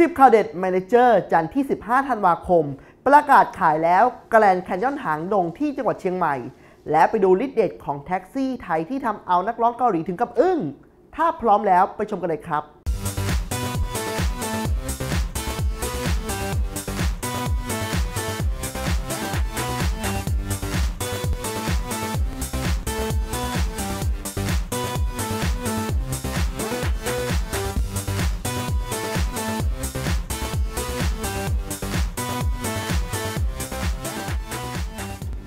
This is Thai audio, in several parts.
10ข่าวเด็ด Manager จันทร์ที่ 15 ธันวาคม ประกาศขายแล้วแกลนแคนยอนหางดงที่จังหวัดเชียงใหม่ และไปดูลิดเด็ดของแท็กซี่ไทยที่ทำเอานักร้องเกาหลีถึงกับอึ้ง ถ้าพร้อมแล้วไปชมกันเลยครับ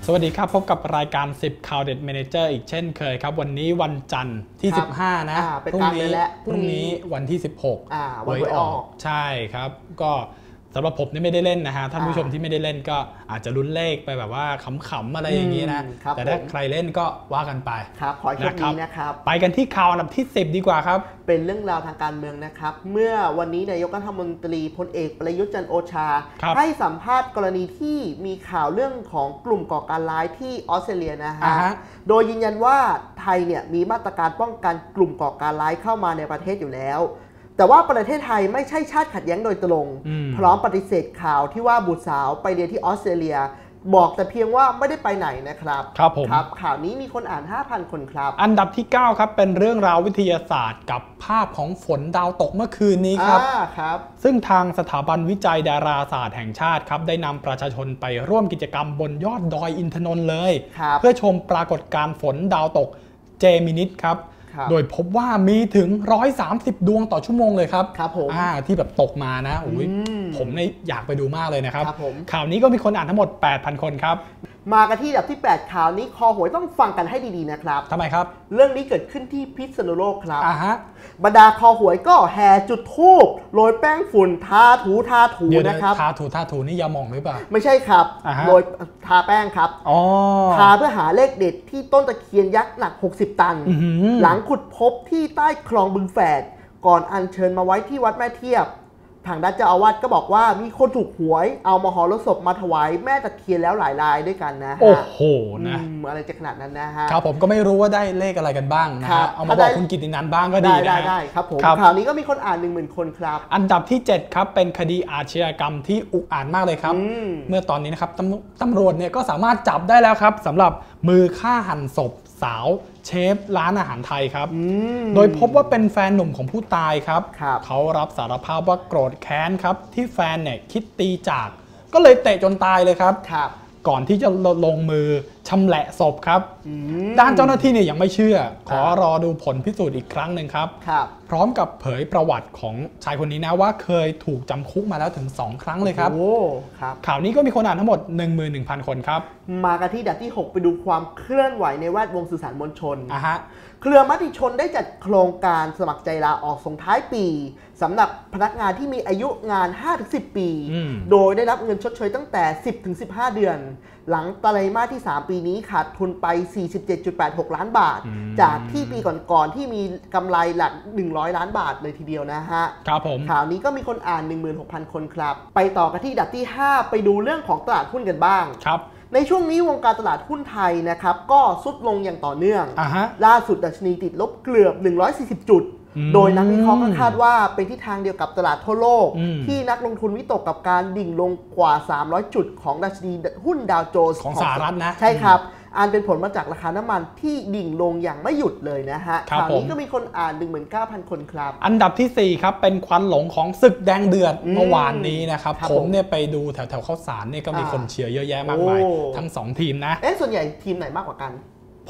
สวัสดีครับ พบกับรายการ 10 ข่าวเด็ด Manager อีกเช่นเคยครับ วันนี้วันจันทร์ที่ ครับ15 นะอ่าเป็นพรุ่งกลางเดืนี้อนแล้วพรุ่งนี้วันที่ 16อ่าวันหวยออก ใช่ครับ ก็ สำหรับผมนี่ไม่ได้เล่นนะฮะท่านผู้ชมอ่าที่ไม่ได้เล่นก็อาจจะลุ้นเลขไปแบบว่าขำๆอะไรอย่างนี้นะอืมครับแต่ถ้าผมใครเล่นก็ว่ากันไปครับขอให้โชคดีนะครับ ไปกันที่ข่าวอันดับที่ 10 ดีกว่าครับ เป็นเรื่องราวทางการเมืองนะครับ เมื่อวันนี้นายกรัฐมนตรีพลเอกประยุทธ์จันทร์โอชาครับให้สัมภาษณ์กรณีที่มีข่าวเรื่องของกลุ่มก่อการร้ายที่ออสเตรเลียนะอ่าฮะฮะโดยยืนยันว่าไทยเนี่ยมีมาตรการป้องกันกลุ่มก่อการร้ายเข้ามาในประเทศอยู่แล้ว แต่ว่าประเทศไทยไม่ใช่ชาติขัดแย้งโดยตรงอืมพร้อมปฏิเสธข่าวที่ว่าบุตรสาวไปเรียนที่ออสเตรเลีย บอกแต่เพียงว่าไม่ได้ไปไหนนะครับ ครับผมครับข่าวนี้มีคนอ่าน 5,000 คนครับ อันดับที่ 9 ครับ เป็นเรื่องราววิทยาศาสตร์ กับภาพของฝนดาวตกเมื่อคืนนี้ครับอ่าครับ ซึ่งทางสถาบันวิจัยดาราศาสตร์แห่งชาติครับได้นำประชาชนไปร่วมกิจกรรมบนยอดดอยอินทนนท์เลยครับเพื่อชมปรากฏการณ์ฝนดาวตกเจมินิสครับครับ โดยพบว่ามีถึง 130 ดวงต่อชั่วโมงเลยครับครับผมอ่าที่แบบตกมานะโอ้ยอืมผมเนี่ยอยากไปดูมากเลยนะครับครับผม ข่าวนี้ก็มีคนอ่านทั้งหมด 8,000 คนครับมากันที่อันดับที่ 8 ข่าวนี้คอหวยต้องฟังกันให้ดีๆนะครับ ทำไมครับเรื่องนี้เกิดขึ้นที่พิษณุโลกครับ อ่าฮะ บรรดาคอหวยก็แห่จุดทูบโรยแป้งฝุ่นทาถูทาถูเดี๋ยวนะนะครับ ทาถูทาถูนี่ยาหมองหรือเปล่า ไม่ใช่ครับอ่าฮะ โรยทาแป้งครับ อ๋อ ทาเพื่อหาเลขเด็ดที่ต้นตะเคียนยักษ์หนัก 60 ตัน อื้อหือ หลังขุดพบที่ใต้คลองบึงแฝด ก่อนอัญเชิญมาไว้ที่วัดแม่เทียบ ทางด้านเจ้าอาวาสก็บอกว่ามีคนถูกหวย เอามหรสพมาถวายแม่ตะเคียนแล้วหลายรายด้วยกันนะฮะโอ้โหนะอืมอะไรจะขนาดนั้นนะฮะครับผมก็ไม่รู้ว่าได้เลขอะไรกันบ้างนะครัฮะบเอามาถ้าบได้อกคุณกิตตินันบ้างก็ดีได้นะได้ฮะได้ครับผมครับข่าวนี้ก็มีคนอ่าน1 0,000คนครับ อันดับที่ 7 ครับเป็นคดีอาชญากรรมที่อุกอาจมากเลยครับอืมเมื่อตอนนี้นะครับตำตำรวจเนี่ยก็สามารถจับได้แล้วครับสำหรับมือฆ่าหันศพ สาวเชฟร้านอาหารไทยครับอืมโดยพบว่าเป็นแฟนหนุ่มของผู้ตายครับครับเขารับสารภาพว่าโกรธแค้นครับที่แฟนเนี่ยคิดตีจาก ก็เลยเตะจนตายเลยครับครับก่อนที่จะลงมือ ชำแหละศพครับอืมด้านเจ้าหน้าที่เนี่ยยังไม่เชื่อ ขอรอดูผลพิสูจน์อีกครั้งหนึ่งครับครับ พร้อมกับเผยประวัติของชายคนนี้นะว่าเคยถูกจำคุกมาแล้วถึง 2 ครั้งเลยครับ โอ้ครับข่าวนี้ก็มีคนอ่านทั้งหมด 11,000 คนครับ มากันที่อันดับที่ 6 ไปดูความเคลื่อนไหวในแวดวงสื่อสารมวลชนอะฮะเครือมติชนได้จัดโครงการสมัครใจลาออกส่งท้ายปีสำหรับพนักงานที่มีอายุงาน 5-10 ปีอืมโดยได้รับเงินชดเชยตั้งแต่ 10-15 เดือน หลังไตรมาสที่ 3 ปีนี้ขาดทุนไป 47.86 ล้านบาท จากที่ปีก่อนๆที่มีกำไรหลัก 100 ล้านบาทเลยทีเดียวนะฮะ ครับผม ข่าวนี้ก็มีคนอ่าน 16,000 คนครับ ไปต่อกันที่อันดับที่ 5 ไปดูเรื่องของตลาดหุ้นกันบ้าง ครับในช่วงนี้วงการตลาดหุ้นไทยนะครับ ก็สุดลงอย่างต่อเนื่องอะฮะล่าสุดดัชนีติดลบเกือบ 140 จุดอืม โดยนักวิเคราะห์ก็คาดว่าเป็นที่ทางเดียวกับตลาดทั่วโลกอืมที่นักลงทุนวิตกกับการดิ่งลงกว่า 300 จุดของดัชนีหุ้นดาวโจนส์ของสหรัฐนะ ใช่ครับอันเป็นผลมาจากราคาน้ำมันที่ดิ่งลงอย่างไม่หยุดเลยนะฮะครับข่าวนี้ผมก็มีคนอ่าน 19,000 คนครับ อันดับทีสี่ 4 ครับเป็นควันหลงของศึกแดงเดือดอืมเมื่อวานนี้นะครับครับผมผมเนี่ยไปดูแถวแถวๆข้าวสารเนี่ยก็มีอ่าคนเชียร์เยอะแยะมากมายโอ้ทั้ง 2 ทีมนะ เอ๊ะส่วนใหญ่ทีมไหนมากกว่ากัน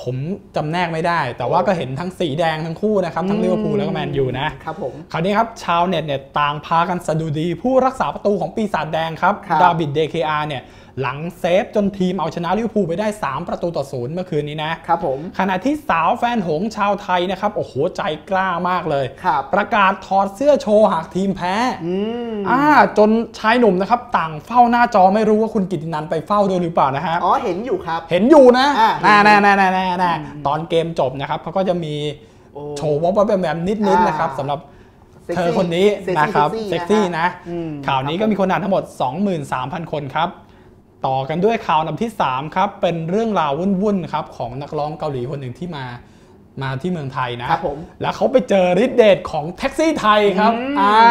ผมจำแนกไม่ได้ แต่ว่าก็เห็นทั้งสีแดงทั้งคู่นะครับ ทั้งลิเวอร์พูลแล้วก็แมนยูนะครับผมคราวนี้ครับชาวเน็ตเนี่ยต่างพากันสะดุดีผู้รักษาประตูของปีศาจแดงครับครับดาวิดเดเคอาร์เนี่ย หลังเซฟจนทีมเอาชนะลิเวอร์พูลไปได้ 3 ประตูต่อศูนย์เมื่อคืนนี้นะครับผมขณะที่สาวแฟนหงส์ชาวไทยนะครับโอ้โหใจกล้ามากเลยครับประกาศถอดเสื้อโชว์หากทีมแพ้อืมอ่าจนชายหนุ่มนะครับต่างเฝ้าหน้าจอไม่รู้ว่าคุณกิตตินันไปเฝ้าด้วยหรือเปล่านะฮะอ๋อเห็นอยู่ครับ เห็นอยู่นะอ่าแน่แน่แน่แน่แน่แน่ตอนเกมจบนะครับเขาก็จะมีโอ้โชว์ว่าว่าแบบแบบนิดๆอ่านนะครับสำหรับซ็กเธซี่อคนนี้เซ็กซี่นะครับเซ็เซ็กกซี่ซี่นะนะอืมข่าวนี้ก็มีคนอ่านทั้งหมด 23,000 คนครับ ต่อกันด้วยข่าวอันดับที่3ครับเป็นเรื่องราววุ่นๆครับของนักร้องเกาหลีคนหนึ่งที่มามาที่เมืองไทยนะครับผมแล้วเขาไปเจอฤทธิ์เดชของแท็กซี่ไทยครับอืมอ่า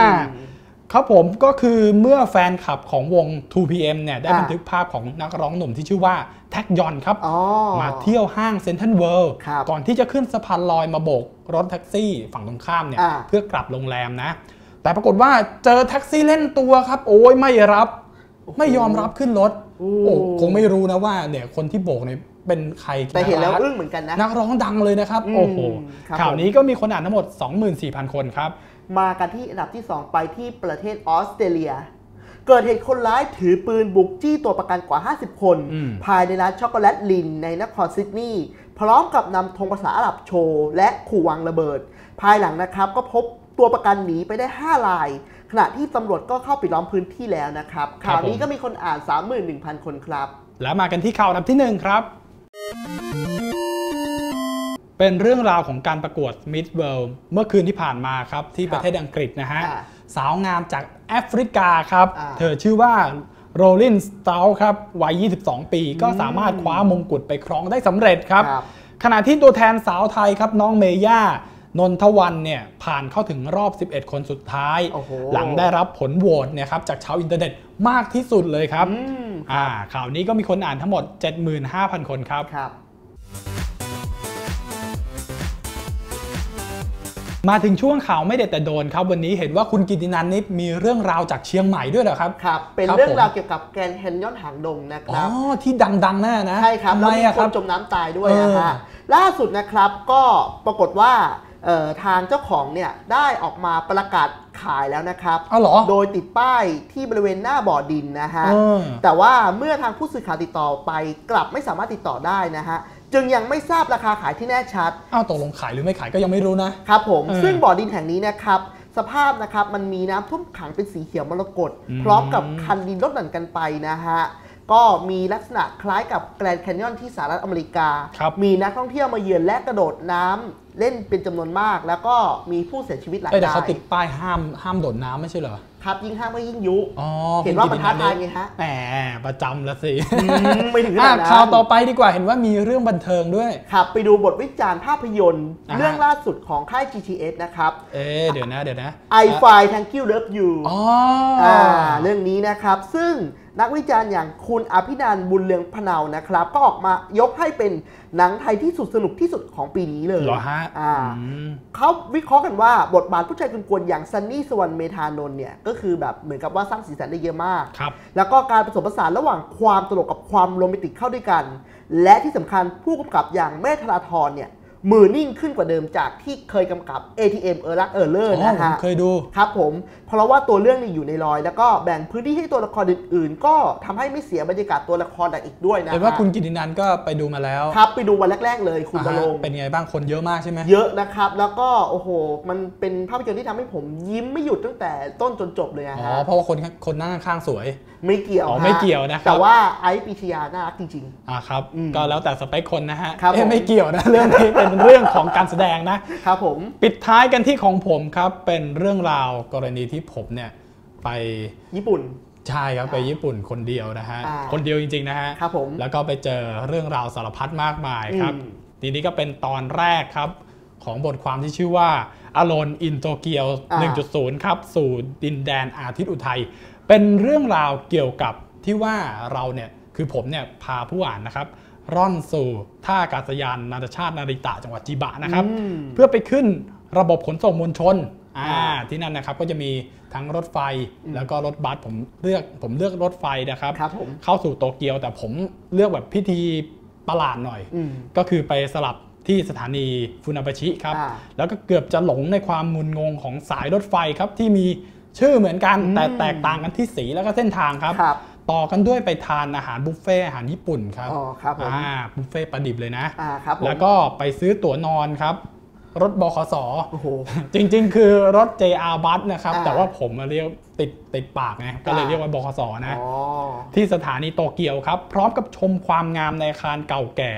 ครับผมก็คือเมื่อแฟนคลับของวง 2PM เนี่ยได้อ่าบันทึกภาพของนักร้องหนุ่มที่ชื่อว่าแท็กยอนครับอ๋อมาเที่ยวห้างเซ็นทรัลเวิลด์ครับก่อนที่จะขึ้นสะพานลอยมาโบกรถแท็กซี่ฝั่งตรงข้ามเนี่ยอ่าเพื่อกลับโรงแรมนะ แต่ปรากฏว่าเจอแท็กซี่เล่นตัวครับ โอ้ยไม่รับ ไม่ยอมรับขึ้นรถ โอ้โอ้คงไม่รู้นะว่าเนี่ยคนที่โบกเนี่ยเป็นใครกัแต่เห็นแล้วะอึ้งเหมือนกันนะ นักร้องดังเลยนะครับอืมโอ้โหครับข่าวผมนี้ก็มีคนอ่านทั้งหมด 24,000 คนครับ มากันที่อันดับที่ 2 ไปที่ประเทศออสเตรเลีย เกิดเหตุคนร้ายถือปืนบุกจี้ตัวประกันกว่า 50 คนอืมภายในร้านช็อกโกแลตลินในนครซิดนีย์พร้อมกับนำธงภาษาอาหรับโชว์ และขู่วางระเบิด ภายหลังนะครับก็พบตัวประกันหนีไปได้ 5 ราย ขณะที่ตำรวจก็เข้าปิดล้อมพื้นที่แล้วนะครับ ข่าวนี้ก็มีคนอ่าน 31,000 คนครับ แล้วมากันที่ข่าวอันดับที่หนึ่งครับ เป็นเรื่องราวของการประกวด Miss World เมื่อคืนที่ผ่านมาครับที่ครับประเทศอังกฤษนะฮะอ่าสาวงามจากแอฟริกาครับอ่าเธอชื่อว่าโรลินสตาลครับ วัย 22 ปี ก็สามารถคว้ามงกุฎไปครองได้สำเร็จครับครับขณะที่ตัวแทนสาวไทยครับน้องเมย่า นนทวันเนี่ยผ่านเข้าถึงรอบ 11 คนสุดท้ายโอ้โหหลังได้รับผลโหวตเนี่ยครับจากชาวอินเทอร์เน็ตมากที่สุดเลยครับอืมอ่าข่าวนี้ก็มีคนอ่านทั้งหมด 75,000 คนครับครับ มาถึงช่วงข่าวไม่เด็ดแต่โดนครับ วันนี้เห็นว่าคุณกิตินันนิดมีเรื่องราวจากเชียงใหม่ด้วยเหรอครับครับ เป็นครับเรื่องผมราวเกี่ยวกับแกรนด์แคนยอนหางดงนะคอ๋อรับที่ดังๆแน่นะใช่ครับทำแล้วไมมีอะคครันบจมน้ำตายด้วยเออนะฮะล่าสุดนะครับก็ปรากฏว่าเอ่อ ทางเจ้าของเนี่ยได้ออกมาประกาศขายแล้วนะครับอ้าวเหรอโดยติดป้ายที่บริเวณหน้าบ่อดินนะฮะเออแต่ว่าเมื่อทางผู้สื่อข่าวติดต่อไปกลับไม่สามารถติดต่อได้นะฮะ จึงยังไม่ทราบราคาขายที่แน่ชัด อ้าวตกลงขายหรือไม่ขายก็ยังไม่รู้นะ ครับผมเออซึ่งบ่อดินแห่งนี้นะครับสภาพนะครับมันมีน้ำท่วมขังเป็นสีเขียวมรกตอืมพร้อมกับคันดินลดหลั่นกันไปนะฮะ ก็มีลักษณะคล้ายกับแกรนด์แคนยอนที่สหรัฐอเมริกาครับมีนักท่องเที่ยวมาเยือนและกระโดดน้ำเล่นเป็นจำนวนมาก แล้วก็มีผู้เสียชีวิตหลายเอ้ยแต่ราเขายติดป้ายห้ามห้ามโดดน้ำไม่ใช่เหรอครับยิ่งห้ามก็ยิ่งยุอ๋อเห็นว่าคุณมันกิท้าติทายนิไงดฮะแหมประจำละสิอืมไม่ถึงขอะนาดนั้นข่าวต่อไปดีกว่าเห็นว่ามีเรื่องบันเทิงด้วย ครับไปดูบทวิจารณ์ภาพยนตร์อ่าฮะเรื่องล่าสุดของค่าย GTS นะครับ เอ๊ะเดี๋ยวนะเดี๋ยวนะ I Find Thank You Love You อ๋ออ่าเรื่องนี้นะครับ ซึ่ง นักวิจารณ์อย่างคุณอภินันท์บุญเรืองพะเนานะครับ ก็ออกมายกให้เป็นหนังไทยที่สุดสนุกที่สุดของปีนี้เลยเหรอฮะอ่าอืมเขาวิเคราะห์กันว่าบทบาทผู้ชายกวนๆอย่างซันนี่สวรรณเมธานนท์เนี่ยก็คือแบบเหมือนกับว่าสร้างสีสันได้เยอะมากครับแล้วก็การผสมผสานระหว่างความตลกกับความโรแมนติกเข้าด้วยกัน และที่สำคัญผู้กำกับอย่างแม่ธราธรเนี่ย มือนิ่งขึ้นกว่าเดิมจากที่เคยกำกับ ATM เออรักเออเลออ๋ร์อนะผมฮะเคยดูครับผม เพราะว่าตัวเรื่องนี่อยู่ในรอย แล้วก็แบ่งพื้นที่ให้ตัวละครอื่นๆ ก็ทำให้ไม่เสียบรรยากาศตัวละครอีกด้วยนะเห็นว่าฮะคุณกิตินันก็ไปดูมาแล้วครับไปดูวันแรก ๆ เลยคุณอ่าบฮะลงเป็นไงบ้างคนเยอะมากใช่ไหมเยอะนะครับ แล้วก็โอ้โห มันเป็นภาพยนตร์ที่ทำให้ผมยิ้มไม่หยุดตั้งแต่ต้นจนจบเลยอะอ๋อฮะเพราะว่าคนคนนั่งข้างๆสวย ไม่เกี่ยวอ๋อฮะไม่เกี่ยวนะครับแต่ว่าไอซ์ปีชยาน่ารักจริงอ่าครับอืมก็แล้วแต่สเปคคนนะฮะครับเอ้ยผมไม่เกี่ยวนะเรื่องนี้เป็นเรื่องของการแสดงนะๆครับผมปิดท้ายกันที่ของผมครับ เป็นเรื่องราวกรณีที่ผมเนี่ยไปญี่ปุ่นใช่ครับไปญี่ปุ่นคนเดียวนะฮะอ่าคนเดียวจริงๆนะฮะครับผมแล้วก็ไปเจอเรื่องราวสารพัดมากมายครับอืมทีนี้ก็เป็นตอนแรกครับของบทความที่ชื่อว่า Alone in Tokyo 1.0 ครับ สู่ดินแดนอาทิตย์อุทัย เป็นเรื่องราวเกี่ยวกับที่ว่าเราเนี่ย คือผมเนี่ยพาผู้อ่านนะครับ ร่อนสู่ท่าอากาศยานนานาชาตินาริตะจังหวัดจิบะนะครับอืมเพื่อไปขึ้นระบบขนส่งมวลชนอ่าอ่าที่นั่นนะครับก็จะมีทั้งรถไฟแล้วก็รถบัสผมเลือกผมเลือกรถไฟนะครับครับผมเข้าสู่โตเกียวแต่ผมเลือกแบบพิธีประหลาดหน่อยอืมก็คือไปสลับที่สถานีฟุนาบาชิครับอ่าแล้วก็เกือบจะหลงในความงุนงงของสายรถไฟครับที่มีชื่อเหมือนกันอืมแต่แตกต่างกันที่สีแล้วก็เส้นทางครับครับ ต่อกันด้วยไปทานอาหารบุฟเฟ่ต์อาหารญี่ปุ่นครับอ๋อครับผมอ่าบุฟเฟ่ต์ประดิบเลยนะอ่าครับผมแล้วก็ไปซื้อตั๋วนอนครับรถบขสโอ้โหจริง ๆ คือรถ JR บัสนะครับอ่าแต่ว่าผมมาเรียกติดติดปากไงก็เลยอ่าเรียกว่าบขสนะอ๋อที่สถานีโตเกียวครับ พร้อมกับชมความงามในอาคารเก่าแก่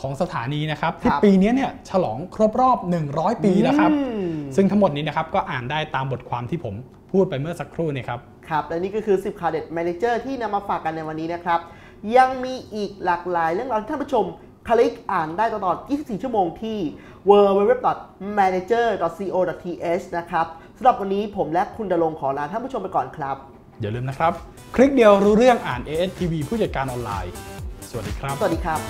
ของสถานีนะครับ ที่ครับปีนี้เนี่ยฉลองครบรอบ 100 ปีแล้วครับอืม ซึ่งทั้งหมดนี้นะครับก็อ่านได้ตามบทความที่ผมพูดไปเมื่อสักครู่นี่ครับ ครับ และนี่ก็คือ 10ข่าวเด็ด Manager ที่นำมาฝากกันในวันนี้นะครับ ยังมีอีกหลากหลายเรื่องราวที่ท่านผู้ชมคลิกอ่านได้ตลอด 24 ชั่วโมงที่ www.manager.co.th นะครับสำหรับวันนี้ผมและคุณดลงค์ขอลาท่านผู้ชมไปก่อนครับ อย่าลืมนะครับ คลิกเดียวรู้เรื่องอ่าน ASTV ผู้จัดการออนไลน์ สวัสดีครับ สวัสดีครับ